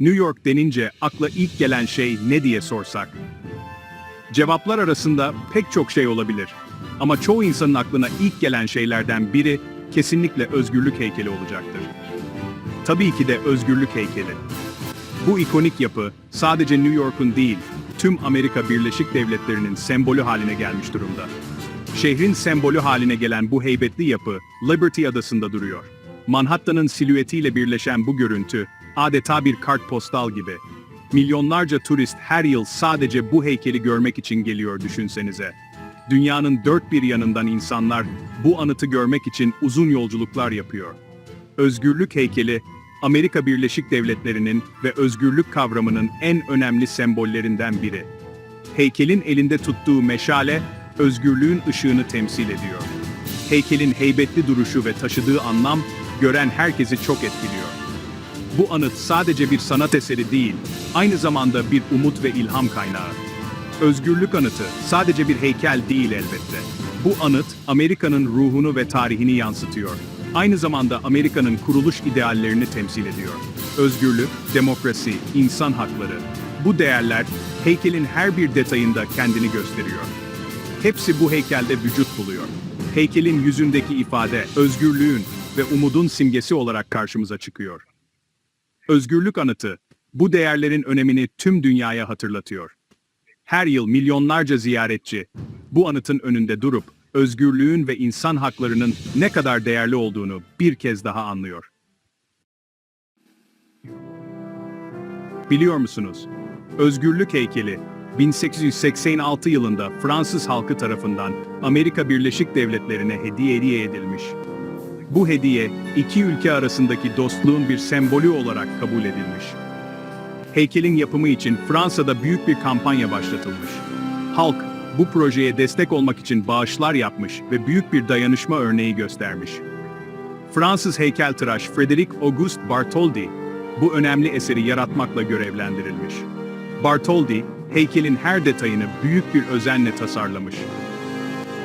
New York denince akla ilk gelen şey ne diye sorsak? Cevaplar arasında pek çok şey olabilir. Ama çoğu insanın aklına ilk gelen şeylerden biri kesinlikle özgürlük heykeli olacaktır. Tabii ki de özgürlük heykeli. Bu ikonik yapı sadece New York'un değil, tüm Amerika Birleşik Devletleri'nin sembolü haline gelmiş durumda. Şehrin sembolü haline gelen bu heybetli yapı Liberty Adası'nda duruyor. Manhattan'ın silüetiyle birleşen bu görüntü adeta bir kartpostal gibi. Milyonlarca turist her yıl sadece bu heykeli görmek için geliyor düşünsenize. Dünyanın dört bir yanından insanlar bu anıtı görmek için uzun yolculuklar yapıyor. Özgürlük heykeli, Amerika Birleşik Devletleri'nin ve özgürlük kavramının en önemli sembollerinden biri. Heykelin elinde tuttuğu meşale, özgürlüğün ışığını temsil ediyor. Heykelin heybetli duruşu ve taşıdığı anlam, gören herkesi çok etkiliyor. Bu anıt sadece bir sanat eseri değil, aynı zamanda bir umut ve ilham kaynağı. Özgürlük anıtı sadece bir heykel değil elbette. Bu anıt Amerika'nın ruhunu ve tarihini yansıtıyor. Aynı zamanda Amerika'nın kuruluş ideallerini temsil ediyor. Özgürlük, demokrasi, insan hakları. Bu değerler heykelin her bir detayında kendini gösteriyor. Hepsi bu heykelde vücut buluyor. Heykelin yüzündeki ifade özgürlüğün ve umudun simgesi olarak karşımıza çıkıyor. Özgürlük anıtı bu değerlerin önemini tüm dünyaya hatırlatıyor. Her yıl milyonlarca ziyaretçi bu anıtın önünde durup özgürlüğün ve insan haklarının ne kadar değerli olduğunu bir kez daha anlıyor. Biliyor musunuz? Özgürlük heykeli 1886 yılında Fransız halkı tarafından Amerika Birleşik Devletleri'ne hediye edilmiş. Bu hediye iki ülke arasındaki dostluğun bir sembolü olarak kabul edilmiş. Heykelin yapımı için Fransa'da büyük bir kampanya başlatılmış. Halk bu projeye destek olmak için bağışlar yapmış ve büyük bir dayanışma örneği göstermiş. Fransız heykeltıraş Frédéric Auguste Bartholdi bu önemli eseri yaratmakla görevlendirilmiş. Bartholdi, heykelin her detayını büyük bir özenle tasarlamış.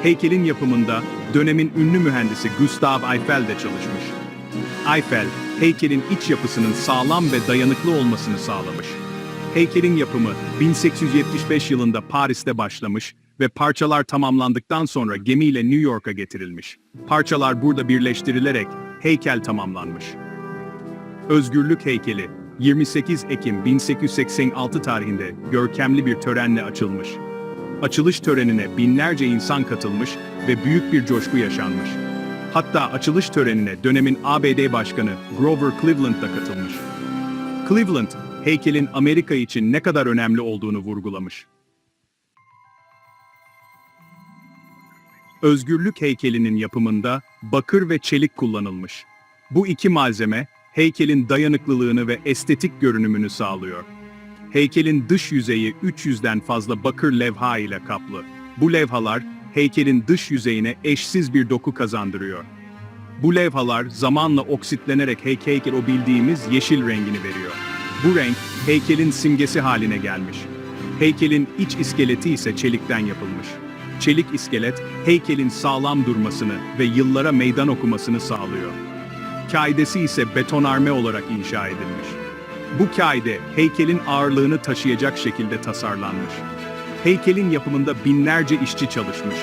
Heykelin yapımında dönemin ünlü mühendisi Gustave Eiffel de çalışmış. Eiffel, heykelin iç yapısının sağlam ve dayanıklı olmasını sağlamış. Heykelin yapımı 1875 yılında Paris'te başlamış ve parçalar tamamlandıktan sonra gemiyle New York'a getirilmiş. Parçalar burada birleştirilerek heykel tamamlanmış. Özgürlük heykeli 28 Ekim 1886 tarihinde görkemli bir törenle açılmış. Açılış törenine binlerce insan katılmış ve büyük bir coşku yaşanmış. Hatta açılış törenine dönemin ABD Başkanı Grover Cleveland da katılmış. Cleveland, heykelin Amerika için ne kadar önemli olduğunu vurgulamış. Özgürlük heykelinin yapımında bakır ve çelik kullanılmış. Bu iki malzeme, heykelin dayanıklılığını ve estetik görünümünü sağlıyor. Heykelin dış yüzeyi 300'den fazla bakır levha ile kaplı. Bu levhalar, heykelin dış yüzeyine eşsiz bir doku kazandırıyor. Bu levhalar zamanla oksitlenerek heykel o bildiğimiz yeşil rengini veriyor. Bu renk, heykelin simgesi haline gelmiş. Heykelin iç iskeleti ise çelikten yapılmış. Çelik iskelet, heykelin sağlam durmasını ve yıllara meydan okumasını sağlıyor. Kaidesi ise betonarme olarak inşa edilmiş. Bu kaide heykelin ağırlığını taşıyacak şekilde tasarlanmış. Heykelin yapımında binlerce işçi çalışmış.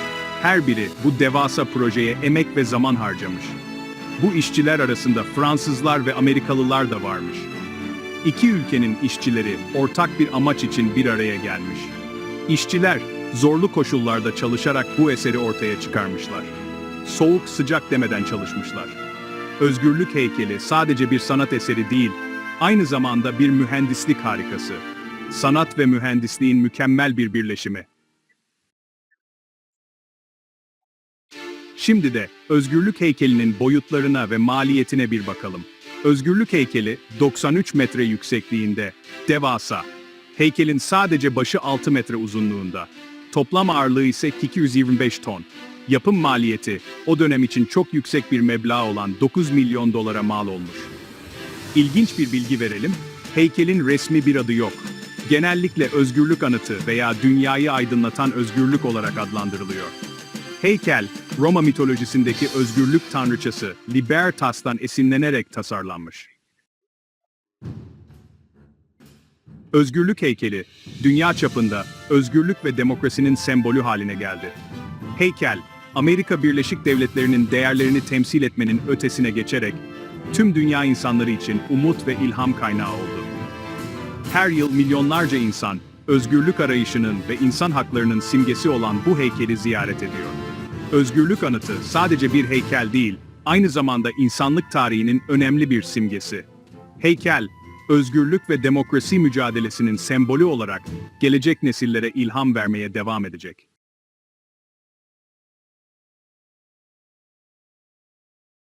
Her biri bu devasa projeye emek ve zaman harcamış. Bu işçiler arasında Fransızlar ve Amerikalılar da varmış. İki ülkenin işçileri ortak bir amaç için bir araya gelmiş. İşçiler zorlu koşullarda çalışarak bu eseri ortaya çıkarmışlar. Soğuk sıcak demeden çalışmışlar. Özgürlük heykeli sadece bir sanat eseri değil, aynı zamanda bir mühendislik harikası. Sanat ve mühendisliğin mükemmel bir birleşimi. Şimdi de özgürlük heykelinin boyutlarına ve maliyetine bir bakalım. Özgürlük heykeli 93 metre yüksekliğinde, devasa. Heykelin sadece başı 6 metre uzunluğunda. Toplam ağırlığı ise 225 ton. Yapım maliyeti o dönem için çok yüksek bir meblağ olan 9 milyon dolara mal olmuş. İlginç bir bilgi verelim. Heykelin resmi bir adı yok. Genellikle özgürlük anıtı veya dünyayı aydınlatan özgürlük olarak adlandırılıyor. Heykel, Roma mitolojisindeki özgürlük tanrıçası Libertas'tan esinlenerek tasarlanmış. Özgürlük heykeli, dünya çapında özgürlük ve demokrasinin sembolü haline geldi. Heykel, Amerika Birleşik Devletleri'nin değerlerini temsil etmenin ötesine geçerek, tüm dünya insanları için umut ve ilham kaynağı oldu. Her yıl milyonlarca insan, özgürlük arayışının ve insan haklarının simgesi olan bu heykeli ziyaret ediyor. Özgürlük anıtı sadece bir heykel değil, aynı zamanda insanlık tarihinin önemli bir simgesi. Heykel, özgürlük ve demokrasi mücadelesinin sembolü olarak gelecek nesillere ilham vermeye devam edecek.